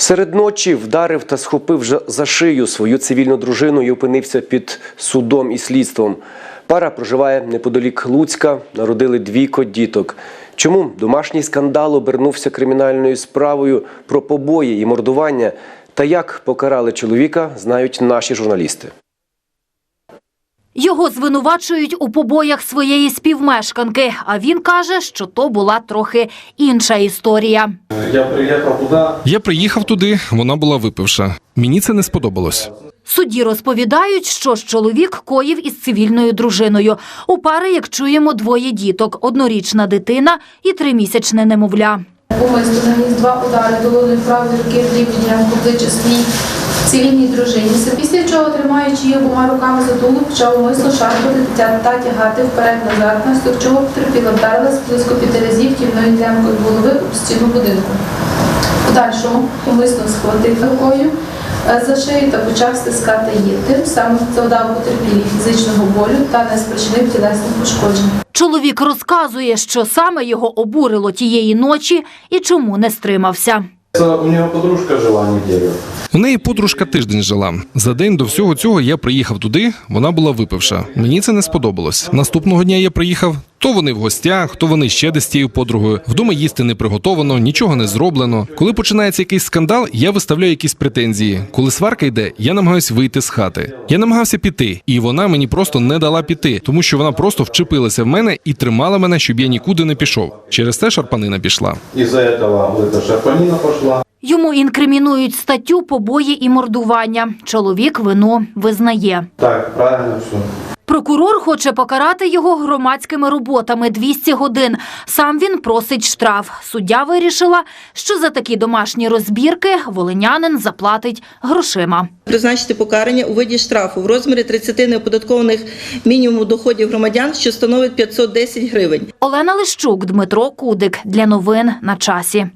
Серед ночі вдарив та схопив за- шию свою цивільну дружину і опинився під судом і слідством. Пара проживає неподалік Луцька, народили двійко діток. Чому домашній скандал обернувся кримінальною справою про побої і мордування? Та як покарали чоловіка, знають наші журналісти. Його звинувачують у побоях своєї співмешканки, а він каже, що то була трохи інша історія. Я приехал туда, Я приїхав туди, вона була випивша. Мені це не сподобалось. Судді розповідають, що ж чоловік коїв із цивільною дружиною. У пари, як чуємо, двоє діток: однорічна дитина і тримісячне немовля. Умисно наніс два удари долоною правої руки в лівій обличчя своїй цивільній дружині. Після чого, тримаючи її обома руками за тулуб, почав умисно шарпати дитя та тягати вперед-назад, внаслідок чого потерпіла вдарилась близько п'яти разів ківною ділянкою голови об стіну будинку. Подальшому умисно схватив рукою е, за шию та почав стискати її. Тим самим завдав потерпілій фізичного болю та не спричинив тілесних пошкоджень. Чоловік розказує, що саме його обурило тієї ночі і чому не стримався. у нее подружка жила неделю. У неї подружка тиждень жила. За день до всього цього я приїхав туди, вона була випивша. Мені це не сподобалось. Наступного дня я приїхав. То вони в гостях, то вони ще десь тією подругою. Вдома їсти не приготовано, нічого не зроблено. Коли починається якийсь скандал, я виставляю якісь претензії. Коли сварка йде, я намагаюся вийти з хати. Я намагався піти, і вона мені просто не дала піти, тому що вона просто вчепилася в мене і тримала мене, щоб я нікуди не пішов. Через те шарпанина пішла. Из-за этого вот эта шарпанина пошла. Йому інкримінують статтю побої і мордування. Чоловік вину визнає. Так, правильно все. Прокурор хоче покарати його громадськими роботами 200 годин. Сам він просить штраф. Суддя вирішила, що за такі домашні розбірки волинянин заплатить грошима. Призначити покарання у виді штрафу в розмірі 30 неоподаткованих мінімуму доходів громадян, що становить 510 гривень. Олена Лищук, Дмитро Кудик. Для новин на часі.